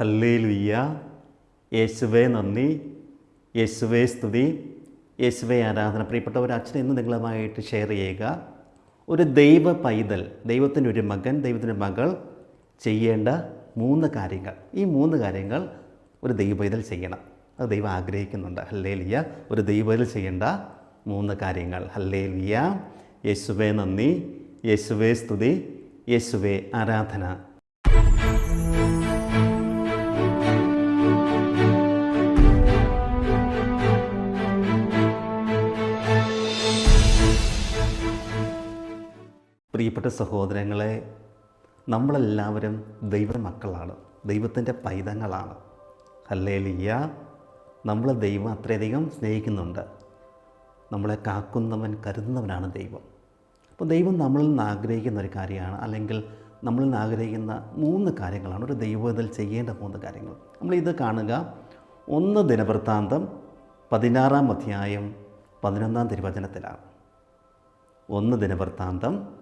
ഹല്ലേ ലുയ്യ യേശുവേ നന്ദി. യേശുവേ സ്തുതി. യേശുവേ ആരാധന. പ്രിയപ്പെട്ട ഒരു അച്ഛൻ ഇന്ന് നിങ്ങളുമായിട്ട് ഷെയർ ചെയ്യുക. ഒരു ദൈവ പൈതൽ ദൈവത്തിന്റെ ഒരു മകൻ ദൈവത്തിന്റെ മകൾ ചെയ്യേണ്ട മൂന്ന് കാര്യങ്ങൾ. ഈ മൂന്ന് കാര്യങ്ങൾ ഒരു ദൈവ പൈതൽ ചെയ്യണം. അത് ദൈവം ആഗ്രഹിക്കുന്നുണ്ട്. ഹല്ലേ ലിയ ഒരു ദൈവ പൈതൽ ചെയ്യേണ്ട മൂന്ന് കാര്യങ്ങൾ. ഹല്ലേ ലിയ യേശുവേ നന്ദി. യേശുവേ സ്തുതി. യേശുവേ ആരാധന. പ്രിയപ്പെട്ട സഹോദരങ്ങളെ നമ്മളെല്ലാവരും ദൈവ മക്കളാണ് ദൈവത്തിന്റെ പൈതങ്ങളാണ്. ഹല്ലേലിയ നമ്മളെ ദൈവം അത്രയധികം സ്നേഹിക്കുന്നുണ്ട്. നമ്മളെ കാക്കുന്നവൻ കരുതുന്നവനാണ് ദൈവം. അപ്പോൾ ദൈവം നമ്മളിൽ നിന്ന് ആഗ്രഹിക്കുന്ന ഒരു കാര്യമാണ് അല്ലെങ്കിൽ നമ്മളിൽ നിന്ന് ആഗ്രഹിക്കുന്ന മൂന്ന് കാര്യങ്ങളാണ്. ഒരു ദൈവത്തിൽ ചെയ്യേണ്ട മൂന്ന് കാര്യങ്ങൾ. നമ്മളിത് കാണുക. ഒന്ന് ദിനവൃത്താന്തം പതിനാറാം അധ്യായം പതിനൊന്നാം തിരുവചനത്തിലാണ്. ഒന്ന് ദിനവൃത്താന്തം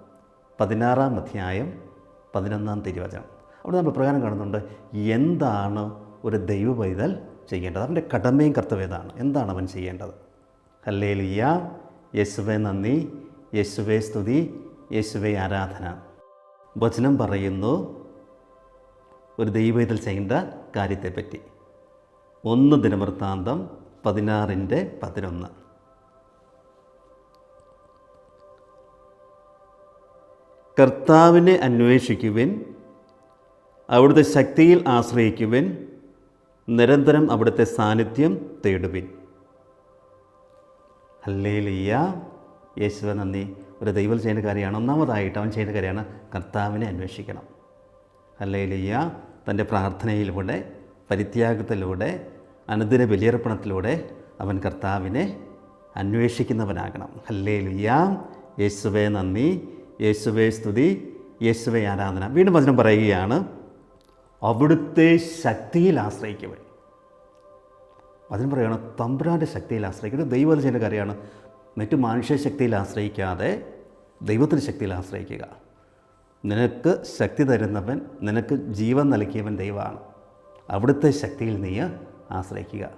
പതിനാറാം അധ്യായം പതിനൊന്നാം തിരുവചനം. അവിടെ നമ്മൾ പ്രകാരം കാണുന്നുണ്ട് എന്താണ് ഒരു ദൈവ പൈതൽ ചെയ്യേണ്ടത്? അവന്റെ കടമയും കർത്തവ്യതാണ് എന്താണ് അവൻ ചെയ്യേണ്ടത്? ഹല്ലേലിയ. യേശുവെ നന്ദി. യേശുവെ സ്തുതി. യേശുവെ ആരാധന. വചനം പറയുന്നു ഒരു ദൈവത്തിൽ ചെയ്യേണ്ട കാര്യത്തെപ്പറ്റി. ഒന്ന് ദിനവൃത്താന്തം പതിനാറിന്റെ പതിനൊന്ന്. കർത്താവിനെ അന്വേഷിക്കുവിൻ അവിടുത്തെ ശക്തിയിൽ ആശ്രയിക്കുവിൻ നിരന്തരം അവിടുത്തെ സാന്നിധ്യം തേടുവിൻ. അല്ലേലിയ യേശുവ നന്ദി. ഒരു ദൈവം ചെയ്യുന്ന കാര്യമാണ്. ഒന്നാമതായിട്ട് അവൻ ചെയ്യുന്ന കാര്യമാണ് കർത്താവിനെ അന്വേഷിക്കണം. അല്ലേലിയ തന്റെ പ്രാർത്ഥനയിലൂടെ പരിത്യാഗത്തിലൂടെ അനുദിന ബലിയർപ്പണത്തിലൂടെ അവൻ കർത്താവിനെ അന്വേഷിക്കുന്നവനാകണം. അല്ലേലിയ യേശുവേ നന്ദി. യേശുവേ സ്തുതി. യേശുവേ ആരാധന. വീണ്ടും വചനം പറയുകയാണ് അവിടുത്തെ ശക്തിയിൽ ആശ്രയിക്കുവൻ. വചനം പറയുകയാണ് തമ്പുരാന്റെ ശക്തിയിൽ ആശ്രയിക്കുന്നത് ദൈവം ചെയ്യേണ്ട കാര്യമാണ് മറ്റു മനുഷ്യ ശക്തിയിൽ ആശ്രയിക്കാതെ ദൈവത്തിന്റെ ശക്തിയിൽ ആശ്രയിക്കുക. നിനക്ക് ശക്തി തരുന്നവൻ നിനക്ക് ജീവൻ നൽകിയവൻ ദൈവമാണ്. അവിടുത്തെ ശക്തിയിൽ നീ ആശ്രയിക്കുക.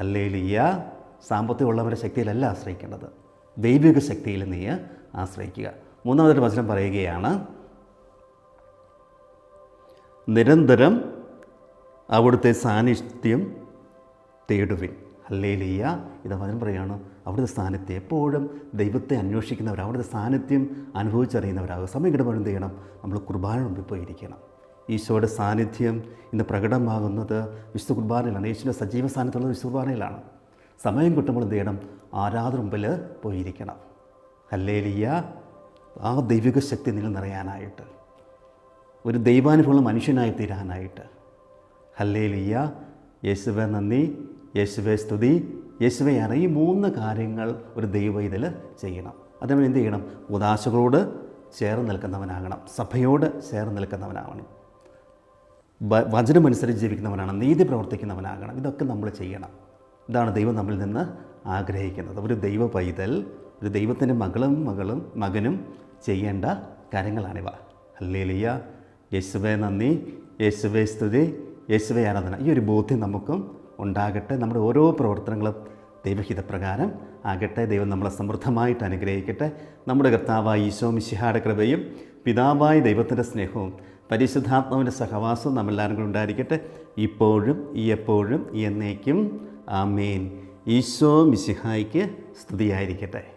അല്ലേലിയ സാമ്പത്തികമുള്ളവരുടെ ശക്തിയിലല്ല ആശ്രയിക്കേണ്ടത്. ദൈവിക ശക്തിയിൽ നീ ആശ്രയിക്കുക. മൂന്നാമതൊരു വചനം പറയുകയാണ് നിരന്തരം അവിടുത്തെ സാന്നിധ്യം തേടുവിൻ. അല്ലേലിയ ഇത് വചനം പറയുകയാണ് അവിടുത്തെ സാന്നിധ്യം എപ്പോഴും ദൈവത്തെ അന്വേഷിക്കുന്നവർ അവിടുത്തെ സാന്നിധ്യം അനുഭവിച്ചറിയുന്നവരാകും സമയം കിട്ടുമ്പോൾ എന്ത് ചെയ്യണം? നമ്മൾ കുർബാന മുമ്പിൽ പോയിരിക്കണം. ഈശോയുടെ സാന്നിധ്യം ഇന്ന് പ്രകടമാകുന്നത് വിശുദ്ധ കുർബാനയിലാണ്. ഈശോയുടെ സജീവ സ്ഥാനത്തുള്ളത് വിശുദ്ധ കുർബാനയിലാണ്. സമയം കിട്ടുമ്പോൾ എന്ത് ചെയ്യണം? ആരാധന മുമ്പിൽ പോയിരിക്കണം. ഹല്ലേലിയ. ആ ദൈവിക ശക്തി നിൽ നിറയാനായിട്ട് ഒരു ദൈവാനുഭവമുള്ള മനുഷ്യനായി തീരാനായിട്ട്. ഹല്ലേ ലിയ യേശുവെ നന്ദി. യേശുവെ സ്തുതി. യേശുവെ അറി ഈ മൂന്ന് കാര്യങ്ങൾ ഒരു ദൈവ ഇതിൽ ചെയ്യണം. അതേപോലെ എന്ത് ചെയ്യണം? ഉദാശകളോട് ചേർന്ന് നിൽക്കുന്നവനാകണം. സഭയോട് ചേർന്ന് നിൽക്കുന്നവനാകണം വ- വചനമനുസരിച്ച് ജീവിക്കുന്നവനാണ്. നീതി പ്രവർത്തിക്കുന്നവനാകണം. ഇതൊക്കെ നമ്മൾ ചെയ്യണം. ഇതാണ് ദൈവം നമ്മളിൽ നിന്ന് ആഗ്രഹിക്കുന്നത്. ഒരു ദൈവ പൈതൽ ഒരു ദൈവത്തിന്റെ മകളും മകളും മകനും ചെയ്യേണ്ട കാര്യങ്ങളാണിവ. അല്ലേലിയ യേശുവേ നന്ദി. യേശുവേ സ്തുതി. യേശുവെ ആരാധന. ഈ ഒരു ബോധ്യം നമുക്കും ഉണ്ടാകട്ടെ. നമ്മുടെ ഓരോ പ്രവർത്തനങ്ങളും ദൈവഹിതപ്രകാരം ആകട്ടെ. ദൈവം നമ്മളെ സമൃദ്ധമായിട്ട് അനുഗ്രഹിക്കട്ടെ. നമ്മുടെ കർത്താവായ ഈശോ മിശിഹായുടെ കൃപയും പിതാവായ ദൈവത്തിന്റെ സ്നേഹവും പരിശുദ്ധാത്മാവിന്റെ സഹവാസവും നമ്മളെല്ലാവരും കൂടെ ഉണ്ടായിരിക്കട്ടെ. ഇപ്പോഴും ഈ എപ്പോഴും എന്നേക്കും. ആമേൻ. ഈശോ മിശിഹായ്ക്ക് സ്തുതിയായിരിക്കട്ടെ.